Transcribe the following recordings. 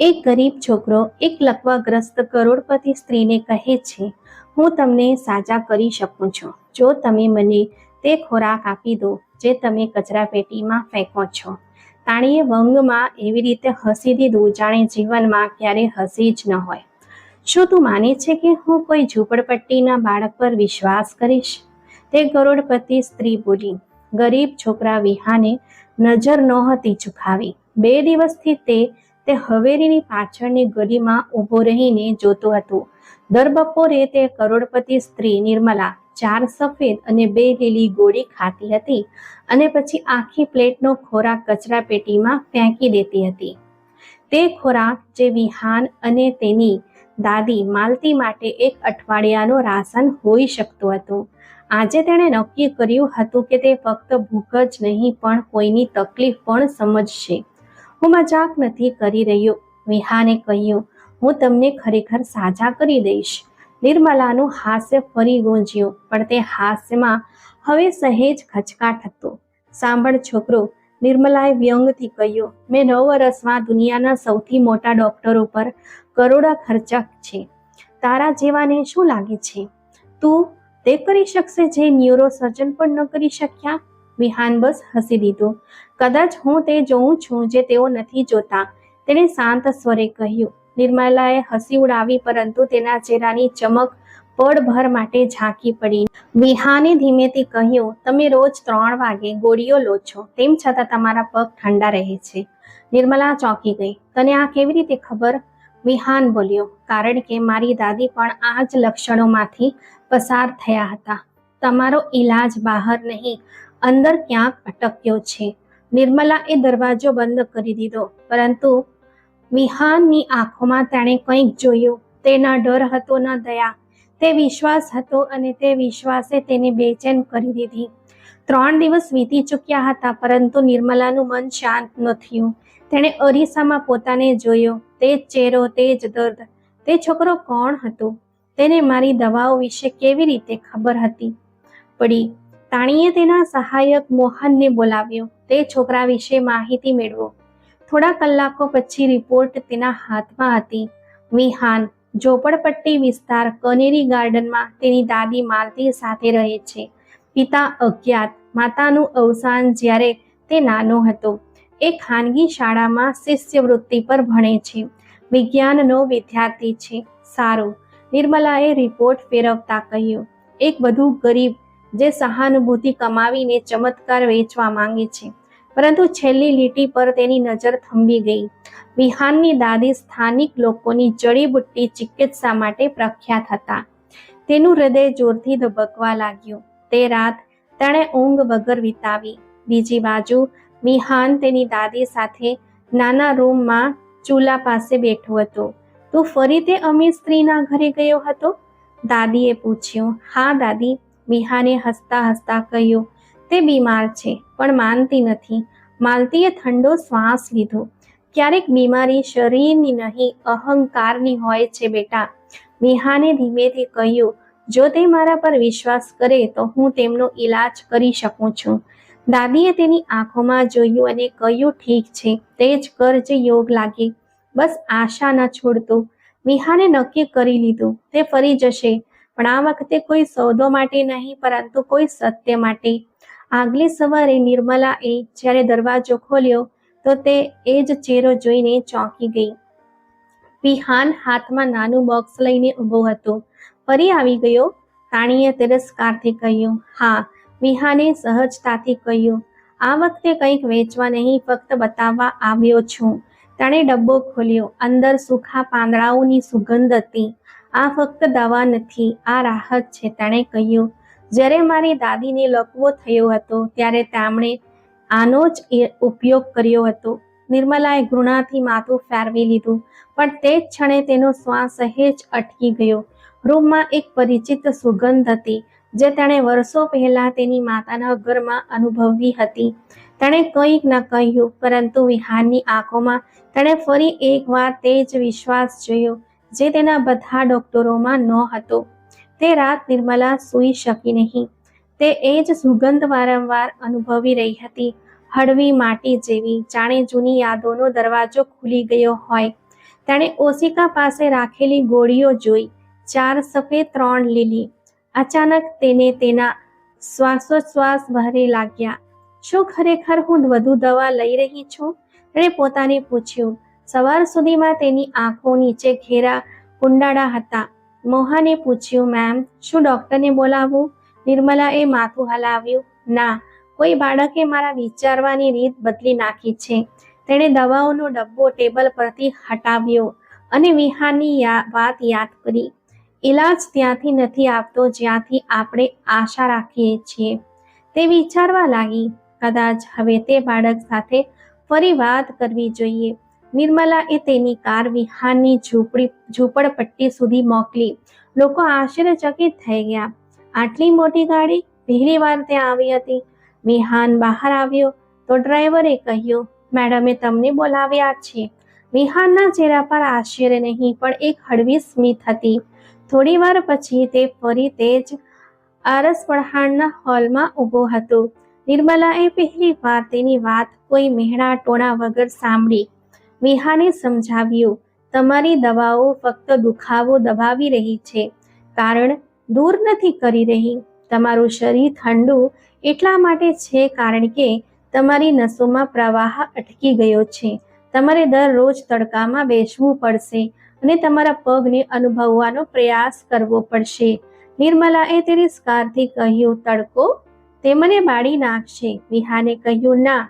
એક ગરીબ છોકરો એક લકવાગ્રસ્ત કરોડપતિ સ્ત્રીને કહે છે, હું તમને સાજા કરી શકું છું. જો તમે મને તે ખોરાક આપી દો જે તમે કચરાપેટીમાં ફેંકો છો. તાણીએ વંગમાં એવી રીતે હસી દીધું જાણે જીવનમાં ક્યારે હસી જ ન હોય. શું તું માને છે કે હું કોઈ ઝૂંપડપટ્ટીના બાળક પર વિશ્વાસ કરીશ? તે કરોડપતિ સ્ત્રી બોલી, ગરીબ છોકરા વિહાને નજર નહોતી ઝુકાવી બે દિવસથી તે તે હવેલીની પાછળની ગલીમાં ઊભો રહીને જોતો હતો. દર બપોરે તે કરોડપતિ સ્ત્રી નિર્મલા ચાર સફેદ અને બે લીલી ગોળી ખાતી હતી અને પછી આખી પ્લેટનો ખોરાક કચરાપેટીમાં ફેંકી દેતી હતી. તે ખોરાક જે વિહાન અને તેની દાદી માલતી માટે એક અઠવાડિયાનો રાશન હોઈ શકતો હતો. આજે તેણે નક્કી કર્યું હતું કે તે ફક્ત ભૂખ જ નહીં, પણ કોઈની તકલીફ પણ સમજશે. હું મજાક નથી કરી રહ્યો. વિહાને કહ્યું, હું તમને ખરેખર સાજા કરી દઈશ. નિર્મલાનું હાસ્ય ફરી ગુંજ્યું, પણ તે હાસ્યમાં હવે સહેજ ખચકાટ હતો. સાંભળ છોકરો, નિર્મલાએ વ્યંગથી કહ્યું, મેં નવ વર્ષમાં દુનિયાના સૌથી મોટા ડોક્ટરો પર કરોડો ખર્ચા છે. તારા જેવાને શું લાગે છે? તું તે કરી શકશે જે ન્યુરોસર્જન પણ ન કરી શક્યા? વિહાન બસ હસી દીધું. કદાચ હું તે જોઉં છું જે તેઓ નથી જોતા, તેણે શાંત સ્વરે કહ્યું. નિર્મલાએ હસી ઉડાવી પરંતુ તેના ચહેરાની ચમક પળભર માટે ઝાંકી પડી. વિહાને ધીમેથી કહ્યું, તમે રોજ ત્રણ વાગે ગોળીઓ લો છો, તેમ છતાં તમારા પગ ઠંડા રહે છે. નિર્મલા ચોંકી ગઈ. તને આ કેવી રીતે ખબર? વિહાન બોલ્યો. કારણ કે મારી દાદી પણ આ જ લક્ષણોમાંથી પસાર થયા હતા. તમારો ઈલાજ બહાર નહીં. અંદર ક્યાંક અટક્યો છે. નિર્મલા એ દરવાજો બંધ કરી દીધો, પરંતુ વિહાનની આંખોમાં તેણે કંઈક જોયું. તે ન ડર હતો ન દયા. તે વિશ્વાસ હતો અને તે વિશ્વાસે તેને બેચેન કરી દીધી. ત્રણ દિવસ વીતી ચૂક્યા હતા, પરંતુ નિર્મલાનું મન શાંત ન થયું. તેણે અરીસામાં પોતાને જોયો, તે જ ચહેરો, તે જ દર્દ. તે છોકરો કોણ હતો? તેને મારી દવાઓ વિશે કેવી રીતે ખબર હતી? પડી તાણીએ તેના સહાયક મોહનને બોલાવ્યો. તે છોકરા વિશે માહિતી મેળવો. થોડા કલાકો પછી રિપોર્ટ તેના હાથમાં હતી. વિહાન, ઝોપડપટ્ટી વિસ્તાર કનેરી ગાર્ડનમાં તેની દાદી માલતી સાથે રહે છે. પિતા અજ્ઞાત, માતાનું અવસાન જ્યારે તે નાનો હતો. એ ખાનગી શાળામાં શિષ્યવૃત્તિ પર ભણે છે. વિજ્ઞાનનો વિદ્યાર્થી છે. સારું. નિર્મલાએ રિપોર્ટ ફેરવતા કહ્યું, એક વધુ ગરીબ જે સહાનુભૂતિ કમાવીને ચમત્કાર વેચવા માંગે છે. પરંતુ છેલ્લી લીટી પર તેની નજર થંભી ગઈ. વિહાનની દાદી સ્થાનિક લોકોની જડીબુટ્ટી ચિકિત્સા માટે પ્રખ્યાત હતા. તેનું હૃદય જોરથી ધબકવા લાગ્યું. તે રાત તેણે ઊંઘ વગર વિતાવી. બીજી બાજુ વિહાન તેની દાદી સાથે નાના રૂમમાં ચૂલા પાસે બેઠો હતો. તું ફરી તે અમીર સ્ત્રીના ઘરે ગયો હતો? દાદીએ પૂછ્યું. હા, દાદી. વિહાને હસતા હસતા કહ્યું, તે બીમાર છે, પણ માનતી નથી. માલતીએ ઠંડો શ્વાસ લીધો. ક્યારેક બીમારી શરીરની નહીં, અહંકારની હોય છે બેટા. વિહાને ધીમેથી કહ્યું, જો તે મારા પર વિશ્વાસ કરે તો હું તેમનો ઈલાજ કરી શકું છું. દાદીએ તેની આંખોમાં જોયું અને કહ્યું, ઠીક છે, તે જ કર જે યોગ લાગે. બસ આશા ન છોડતો. વિહાને નક્કી કરી લીધું, તે ફરી જશે. પણ આ વખતે કોઈ સોદો માટે નહીં, પરંતુ કોઈ સત્ય માટે. આગલી સવારે નિર્મલાએ જ્યારે દરવાજો ખોલ્યો, તો તે એ જ ચહેરો જોઈને ચોંકી ગઈ. વિહાન હાથમાં નાનું બોક્સ લઈને ઊભો હતો. ફરી આવી ગયો? તાણીએ તિરસ્કારથી કહ્યું, હા. વિહાને સહજતાથી કહ્યું, આ વખતે કંઈક વેચવા નહીં, ફક્ત બતાવવા આવ્યો છું. તેણે ડબ્બો ખોલ્યો. અંદર સૂખા પાંદડાઓની સુગંધ હતી. આ ફક્ત દવા નથી, આ રાહત છે, તેણે કહ્યું. જ્યારે મારી દાદીને લકવો થયો હતો, ત્યારે તેમણે આનો જ ઉપયોગ કર્યો હતો. નિર્મલાએ ઘૃણાથી માથું ફેરવી લીધું, પણ તે જ ક્ષણે તેનો શ્વાસ સહેજ અટકી ગયો. રૂમમાં એક પરિચિત સુગંધ હતી, જે તેણે વર્ષો પહેલા તેની માતાના ઘરમાં અનુભવી હતી. તેણે કંઈક ન કહ્યું, પરંતુ વિહારની આંખોમાં તેણે ફરી એકવાર તે જ વિશ્વાસ જોયો. જે તેના બધા ડોક્ટરોમાં હતો તે રાત નિર્મલા સૂઈ શકી નહીં. તે એ જ સુગંધ વારંવાર અનુભવી રહી હતી. હળવી માટી જેવી, જાણે જૂની યાદોનો દરવાજો ખુલી ગયો હોય. તેણે ઓશિકા પાસે રાખેલી ગોળીઓ જોઈ. ચાર સફેદ, ત્રણ લીલી. અચાનક તેને તેના શ્વાસોશ્વાસ ભારે લાગ્યા. શું ખરેખર હું વધુ દવા લઈ રહી છું? તેણે પોતાને પૂછ્યું. સવાર સુધીમાં તેની આંખો નીચે ઘેરા કુંડાળા હતા. મોહને પૂછ્યું, મેમ, શું ડૉક્ટરને બોલાવવું? નિર્મલાએ માથું હલાવ્યું, ના, કોઈ બાળકે મારા વિચારવાની રીત બદલી નાખી છે. તેણે દવાઓનો ડબ્બો ટેબલ પરથી હટાવ્યો અને વિહારની વાત યાદ કરી. ઈલાજ ત્યાંથી નથી આવતો જ્યાંથી આપણે આશા રાખીએ છીએ. તે વિચારવા લાગી. કદાચ હવે તે બાળક સાથે ફરી વાત કરવી જોઈએ. નિર્મલાએ તેની કાર વિહારની ઝૂંપડી, ઝૂંપડપટ્ટી સુધી મોકલી. લોકો આશ્ચર્યચકિત થઈ ગયા. આટલી મોટી ગાડી? પહેલી વાર ત્યાં આવી હતી. વિહાન બહાર આવ્યો તો ડ્રાઈવરે કહ્યું, મેડમે તમને બોલાવ્યા છે. વિહાનના ચહેરા પર આશ્ચર્ય નહીં, પણ એક હળવી સ્મિત હતી. થોડી વાર પછી તે ફરી તે જ આરસ પડહાણના હોલમાં ઊભો હતો. નિર્મલાએ પહેલી વાર તેની વાત કોઈ મહેણા ટોણા વગર સાંભળી. વિહાને સમજાવ્યું, તમારી દવાઓ ફક્ત દુખાવો દબાવી રહી છે, કારણ દૂર નથી કરી રહી. તમારું શરીર ઠંડુ એટલા માટે છે કારણ કે તમારી નસોમાં પ્રવાહ અટકી ગયો છે. તમારે દરરોજ તડકામાં બેસવું પડશે અને તમારા પગને અનુભવવાનો પ્રયાસ કરવો પડશે. નિર્મલાએ તિરસ્કારથી કહ્યું, તડકો, તે મને બાળી નાખશે. વિહાને કહ્યું, ના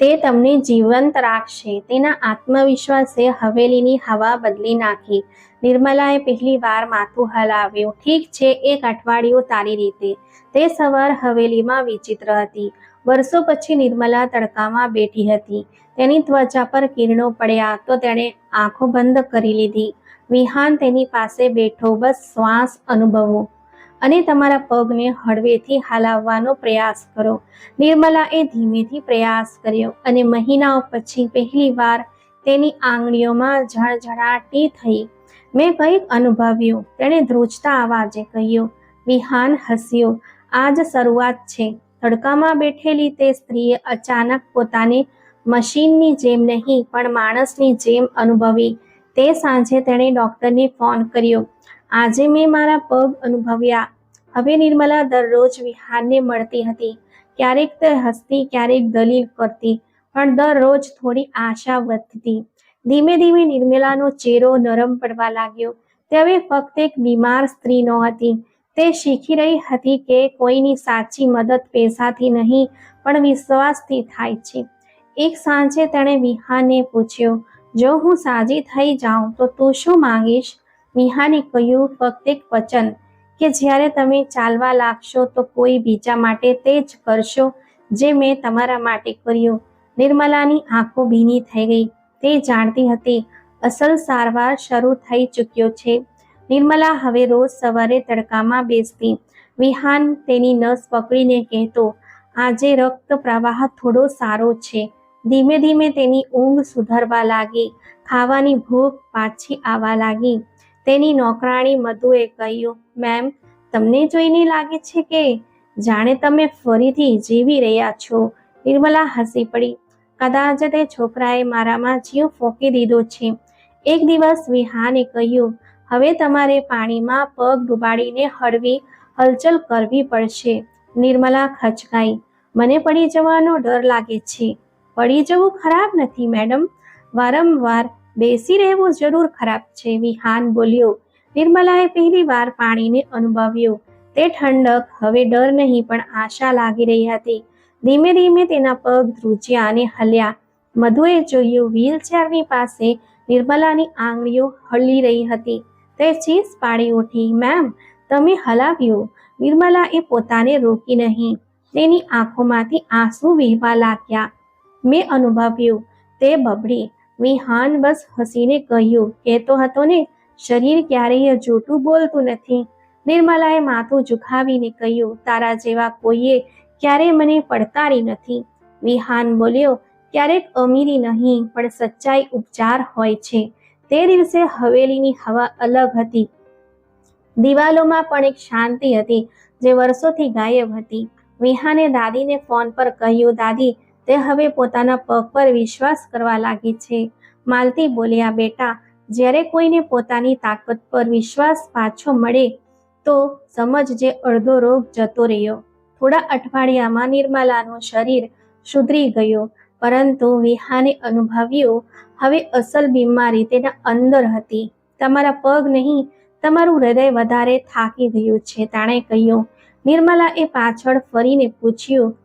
તે તમને જીવંત રાખશે. તેના આત્મવિશ્વાસે હવેલીની હવા બદલી નાખી. નિર્મલાએ પહેલી વાર માથું હલાવ્યું. ઠીક છે, એક અઠવાડિયું તારી રીતે. તે સવાર હવેલીમાં વિચિત્ર હતી. વર્ષો પછી નિર્મલા તડકામાં બેઠી હતી. તેની ત્વચા પર કિરણો પડ્યા તો તેણે આંખો બંધ કરી લીધી. વિહાન તેની પાસે બેઠો બસ શ્વાસ અનુભવો. અને તમારા પગને હળવેથી હલાવવાનો પ્રયાસ કરો. નિર્મલાએ ધીમેથી પ્રયાસ કર્યો અને મહિનાઓ પછી પહેલીવાર તેની આંગળીઓમાં ઝણઝણાટી થઈ. મેં કંઈક અનુભવ્યું. તેણે ધ્રુજતા અવાજે કહ્યું, વિહાન હસ્યો, આજ શરૂઆત છે. તડકામાં બેઠેલી તે સ્ત્રીએ અચાનક પોતાને મશીનની જેમ નહીં, પણ માણસની જેમ અનુભવી. તે સાંજે તેણે ડૉક્ટરને ફોન કર્યો. આજે મેં મારા પગ અનુભવ્યા. હવે નિર્મલા દરરોજ વિહારને મળતી હતી. ક્યારેક તે હસતી, ક્યારેક દલીલ કરતી, પણ દરરોજ થોડી આશા વધતી. ધીમે ધીમે નિર્મલાનો ચહેરો નરમ પડવા લાગ્યો. તે હવે ફક્ત એક બીમાર સ્ત્રી ન હતી તે શીખી રહી હતી કે કોઈની સાચી મદદ પૈસાથી નહીં, પણ વિશ્વાસથી થાય છે. એક સાંજે તેણે વિહાને પૂછ્યો, જો હું સાજી થઈ જાઉં તો તું શું માંગીશ? વિહાને કહ્યું, ફક્ત એક વચન, કે જ્યારે તમે ચાલવા લાગશો, તો કોઈ બીજા માટે તે જ કરશો જે મેં તમારા માટે કર્યું. નિર્મલાની આંખો ભીની થઈ ગઈ. તે જાણતી હતી, અસલ સારવાર શરૂ થઈ ચૂક્યો છે. નિર્મલા હવે રોજ સવારે તડકામાં બેસતી. વિહાન તેની નસ પકડીને કહેતો, આજે રક્ત પ્રવાહ થોડો સારો છે. ધીમે ધીમે તેની ઊંઘ સુધરવા લાગી. ખાવાની ભૂખ પાછી આવવા લાગી. તેની નોકરાણી મધુએ કહ્યું, મેમ, તમને જોઈને લાગે છે કે જાણે તમે ફરીથી જીવી રહ્યા છો. નિર્મલા હસી પડી. કદાચ તે છોકરાએ મારામાં જીવ ફોંકી દીધો છે. એક દિવસ વિહાને કહ્યું, હવે તમારે પાણીમાં પગ ડુબાડીને હળવી હલચલ કરવી પડશે. નિર્મલા ખચકાઈ, મને પડી જવાનો ડર લાગે છે. પડી જવું ખરાબ નથી, મેડમ. વારંવાર બેસી રહેવું જરૂર ખરાબ છે. વિહાન બોલ્યો, નિર્મલાએ પહેલી વાર પાણીને અનુભવ્યું. તે ઠંડક, હવે ડર નહીં, પણ આશા લાગી રહી હતી. ધીમે ધીમે તેના પગ ધ્રુજ્યા અને હલ્યા. મધુએ જોયું, વ્હીલચેરની પાસે નિર્મલાની આંગળીઓ હલી રહી હતી. તે ચીસ પાડી ઉઠી, મેમ, તમે હલાવ્યું. નિર્મલાએ પોતાને રોકી નહીં. તેની આંખોમાંથી આંસુ વહેવા લાગ્યા. મેં અનુભવ્યું. તે બબડી. વિહાન બસ હસીને કહ્યું કહેતો હતો ને, શરીર ક્યારેય જૂઠું બોલતું નથી. નિર્મલાએ માથું ઝુકાવીને કહ્યું, તારા જેવા કોઈએ ક્યારેય મને પડકારી નથી. વિહાન બોલ્યો, ક્યારેક અમીરી નહીં, પણ સચ્ચાઈ ઉપચાર હોય છે. તે દિવસે હવેલીની હવા અલગ હતી. દિવાલોમાં પણ એક શાંતિ હતી, જે વર્ષોથી ગાયબ હતી. વિહાને દાદીને ફોન પર કહ્યું, દાદી તે હવે પોતાના પગ પર વિશ્વાસ કરવા લાગી છે. માલતી બોલ્યા, બેટા, જ્યારે કોઈને પોતાની તાકાત પર વિશ્વાસ પાછો મળે, તો સમજજે અડધો રોગ જતો રહ્યો. થોડા અઠવાડિયામાં નિર્મલાનું શરીર સુધરી ગયું, પરંતુ વિહાને અનુભવ્યું, હવે અસલ બીમારી તેના અંદર હતી. તમારા પગ નહીં, તમારું હૃદય વધારે થાકી ગયું છે, તાણે કહ્યું. નિર્મલા એ પાછળ ફરીને પૂછ્યું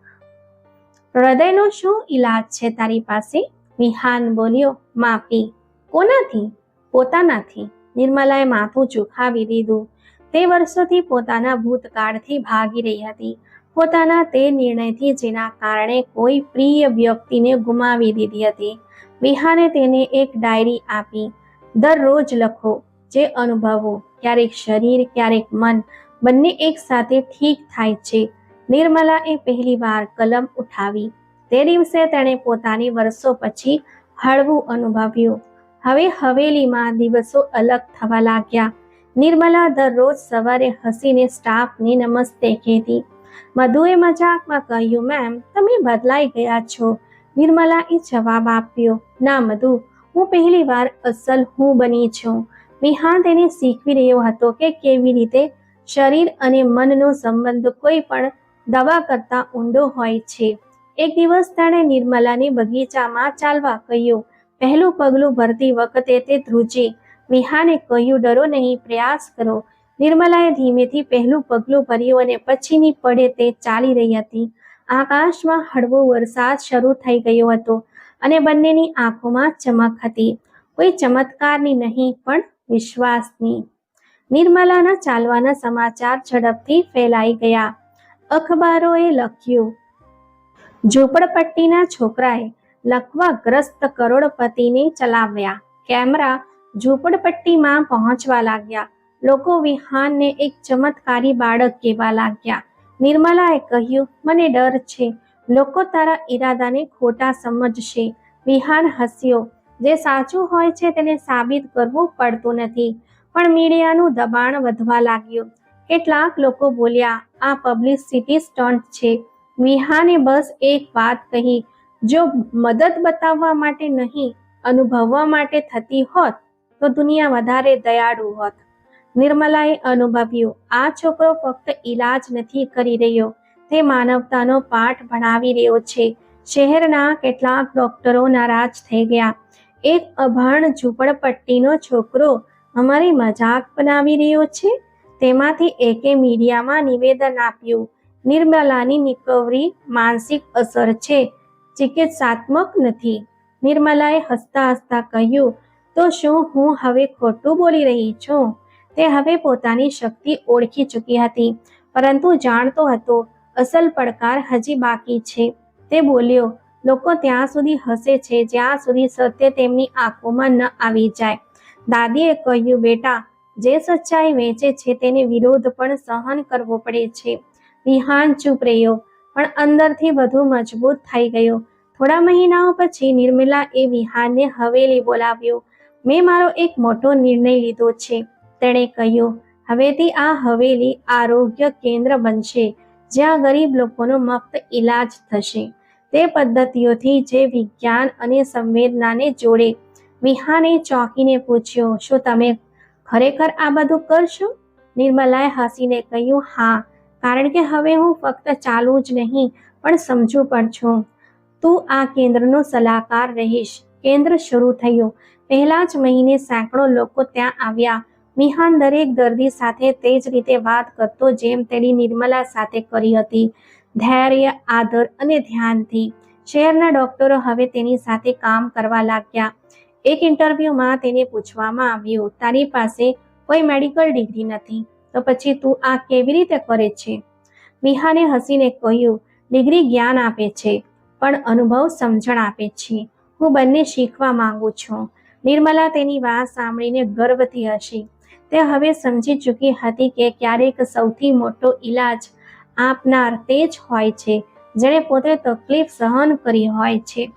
હૃદયનો શું ઈલાજ છે તારી પાસે? વિહાન બોલ્યો, માફી. કોનાથી? પોતાનાથી. નિર્મલાએ માથું ચુખાવી દીધું. તે વર્ષોથી પોતાના ભૂતકાળથી ભાગી રહી હતી. પોતાના તે નિર્ણયથી જેના કારણે કોઈ પ્રિય વ્યક્તિને ગુમાવી દીધી હતી. વિહાને તેને એક ડાયરી આપી. દરરોજ લખો, જે અનુભવો. ક્યારેક શરીર, ક્યારેક મન. બંને એક સાથે ઠીક થાય છે. નિર્મલાએ પહેલીવાર કલમ ઉઠાવી. તે દિવસે તેણે પોતાની વર્ષો પછી હળવું અનુભવ્યું. હવે હવેલીમાં દિવસો અલગ થવા લાગ્યા. નિર્મલા દરરોજ સવારે હસીને સ્ટાફને નમસ્તે કહેતી. મધુએ મજાકમાં કહ્યું, મેમ, તમે બદલાઈ ગયા છો. નિર્મલાએ જવાબ આપ્યો, ના મધુ, હું પહેલી વાર અસલ હું બની છું. વિહાન તેને શીખવી રહ્યો હતો કે કેવી રીતે શરીર અને મનનો સંબંધ કોઈ પણ દવા કરતા ઊંડો હોય છે. એક દિવસ તેણે નિર્મલાને બગીચામાં ચાલવા કહ્યું, પહેલું પગલું ભરતી વખતે તે ધ્રુજી. વિહાને કહ્યું, ડરો નહીં, પ્રયાસ કરો. નિર્મલાએ ધીમેથી પહેલું પગલું ભર્યું અને પછીની પડે તે ચાલી રહી હતી. આકાશમાં હળવો વરસાદ શરૂ થઈ ગયો હતો અને બંનેની આંખોમાં ચમક હતી. કોઈ ચમત્કારની નહીં, પણ વિશ્વાસની. નિર્મલાના ચાલવાના સમાચાર ઝડપથી ફેલાઈ ગયા. અખબારોએ લખ્યું, ઝૂંપડપટ્ટીના છોકરાએ લકવાગ્રસ્ત કરોડપતિને ચલાવ્યા. કેમેરા ઝૂંપડપટ્ટીમાં પહોંચવા લાગ્યા. લોકો વિહાનને એક ચમત્કારી બાળક કહેવા લાગ્યા. નિર્મલાએ કહ્યું, મને ડર છે. લોકો તારા ઈરાદાને ખોટા સમજશે. વિહાન હસ્યો. જે સાચું હોય છે તેને સાબિત કરવું પડતું નથી. પણ મીડિયાનું દબાણ વધવા લાગ્યું. કેટલાક લોકો બોલ્યા, આ પબ્લિસિટી સ્ટન્ટ છે. વિહાને બસ એક વાત કહી, જો મદદ બતાવવા માટે નહીં, અનુભવવા માટે થતી હોત, તો દુનિયા વધારે દયાળુ હોત. નિર્મલાએ અનુભવ્યું, આ છોકરો ફક્ત ઈલાજ નથી કરી રહ્યો, તે માનવતાનો પાઠ ભણાવી રહ્યો છે. શહેરના કેટલાક ડોક્ટરો નારાજ થઈ ગયા. એક અભણ ઝૂંપડપટ્ટીનો છોકરો અમારી મજાક બનાવી રહ્યો છે? તેમાંથી એકે મીડિયામાં નિવેદન આપ્યું. નિર્મલાની નિકવરી માનસિક અસર છે, ચિકિત્સાત્મક નથી. નિર્મલાએ હસતા હસતા કહ્યું, તો શું હું હવે ખોટું બોલી રહી છું? તે હવે પોતાની શક્તિ ઓળખી ચૂકી હતી, પરંતુ જાણતો હતો અસલ પડકાર હજી બાકી છે. તે બોલ્યો, લોકો ત્યાં સુધી હસે છે જ્યાં સુધી સત્ય તેમની આંખોમાં ન આવી જાય. દાદીએ કહ્યું, બેટા જે સચ્ચાઈ વેચે છે તેને વિરોધ પણ સહન કરવો પડે છે. વિહાન, ચૂપ રહ્યો. પણ અંદરથી વધુ મજબૂત થઈ ગયો. થોડા મહિનાઓ પછી નિર્મલા એ વિહાનને હવેલી બોલાવ્યો. મેં મારો એક મોટો નિર્ણય લીધો છે. તેણે કહ્યું, હવેથી આ હવેલી આરોગ્ય કેન્દ્ર બનશે, જ્યાં ગરીબ લોકોનો મફત ઈલાજ થશે. તે પદ્ધતિઓથી જે વિજ્ઞાન અને સંવેદનાને જોડે. વિહાને ચોંકીને પૂછ્યો, શું તમે ખરેખર આ બધું કરશો? નિર્મલાએ હસીને કહ્યું, હા, કારણ કે હવે હું ફક્ત ચાલુ જ નહીં, પણ સમજુ પણ છું. તું આ કેન્દ્રનો સલાહકાર રહીશ. કેન્દ્ર શરૂ થયું. પહેલા જ મહિને સેંકડો લોકો ત્યાં આવ્યા. મિહાન દરેક દર્દી સાથે તે જ રીતે વાત કરતો જેમ તેની નિર્મલા સાથે કરી હતી. ધૈર્ય, આદર અને ધ્યાનથી. શહેરના ડોક્ટરો હવે તેની સાથે કામ કરવા લાગ્યા. એક ઇન્ટરવ્યૂમાં તેને પૂછવામાં આવ્યું, તારી પાસે કોઈ મેડિકલ ડિગ્રી નથી, તો પછી તું આ કેવી રીતે કરે છે? વિહાને હસીને કહ્યું, ડિગ્રી જ્ઞાન આપે છે, પણ અનુભવ સમજણ આપે છે. હું બંને શીખવા માંગુ છું. નિર્મલા તેની વાત સાંભળીને ગર્વથી હસી. તે હવે સમજી ચૂકી હતી કે ક્યારેક સૌથી મોટો ઈલાજ આપનાર તે જ હોય છે, જેણે પોતે તકલીફ સહન કરી હોય છે.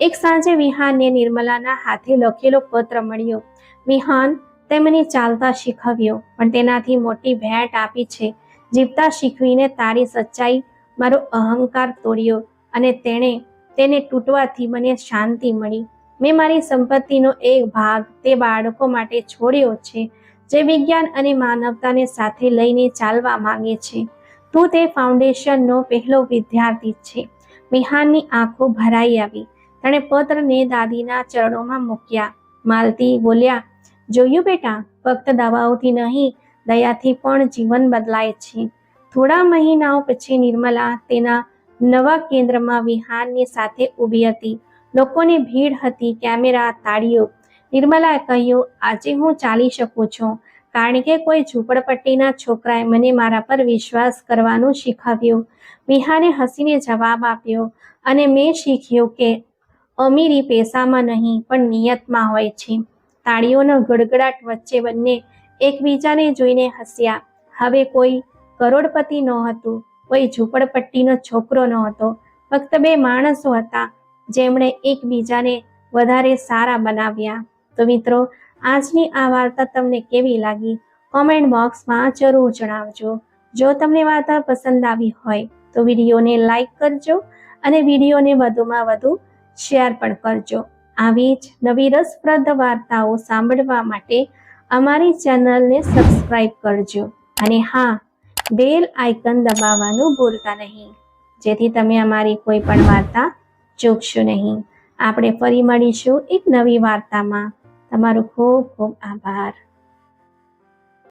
એક સાંજે વિહાનને નિર્મલાના હાથે લખેલો પત્ર મળ્યો. વિહાન તે મને ચાલતા શીખવ્યો, પણ તેનાથી મોટી ભેટ આપી છે. જીવતા શીખવીને તારી સચ્ચાઈ મારો અહંકાર તોડ્યો અને તેણે તેને તૂટવાથી મને શાંતિ મળી. મેં મારી સંપત્તિનો એક ભાગ તે બાળકો માટે છોડ્યો છે, જે વિજ્ઞાન અને માનવતાને સાથે લઈને ચાલવા માંગે છે. તું તે ફાઉન્ડેશનનો પહેલો વિદ્યાર્થી છે. વિહાનની આંખો ભરાઈ આવી. તેણે પત્રને દાદીના ચરણોમાં મૂક્યા. માલતી બોલ્યા, જોયું બેટા, ફક્ત દવાઓથી નહીં, દયાથી પણ જીવન બદલાય છે. થોડા મહિનાઓ પછી નિર્મલા તેના નવા કેન્દ્રમાં વિહાનની સાથે ઊભી હતી. લોકોની ભીડ હતી, કેમેરા, તાળીઓ. નિર્મલાએ કહ્યું, આજે હું ચાલી શકું છું. કારણ કે કોઈ ઝૂંપડપટ્ટીના છોકરાએ મને મારા પર વિશ્વાસ કરવાનું શીખવ્યું. વિહાને હસીને જવાબ આપ્યો, અને મેં શીખ્યું કે અમીરી પૈસામાં નહીં, પણ નિયતમાં હોય છે. તાળીઓનો ગડગડાટ વચ્ચે બંને એકબીજાને જોઈને હસ્યા. હવે કોઈ કરોડપતિ નહોતું, કોઈ ઝૂંપડપટ્ટીનો છોકરો નહોતો. ફક્ત બે માણસો હતા, જેમણે એકબીજાને વધારે સારા બનાવ્યા. તો મિત્રો, આજની આ વાર્તા તમને કેવી લાગી? કોમેન્ટ બોક્સમાં જરૂર જણાવજો. જો તમને વાર્તા પસંદ આવી હોય, તો વિડીયોને લાઈક કરજો અને વિડીયોને વધુમાં વધુ શેર પણ કરજો. આવી જ નવી રસપ્રદ વાર્તાઓ સાંભળવા માટે અમારી ચેનલને સબસ્ક્રાઈબ કરજો. અને હા, બેલ આઇકન દબાવવાનું ભૂલતા નહીં. જેથી તમે અમારી કોઈ પણ વાર્તા ચૂકશો નહીં. આપણે ફરી મળીશું એક નવી વાર્તામાં. તમારો ખૂબ ખૂબ આભાર.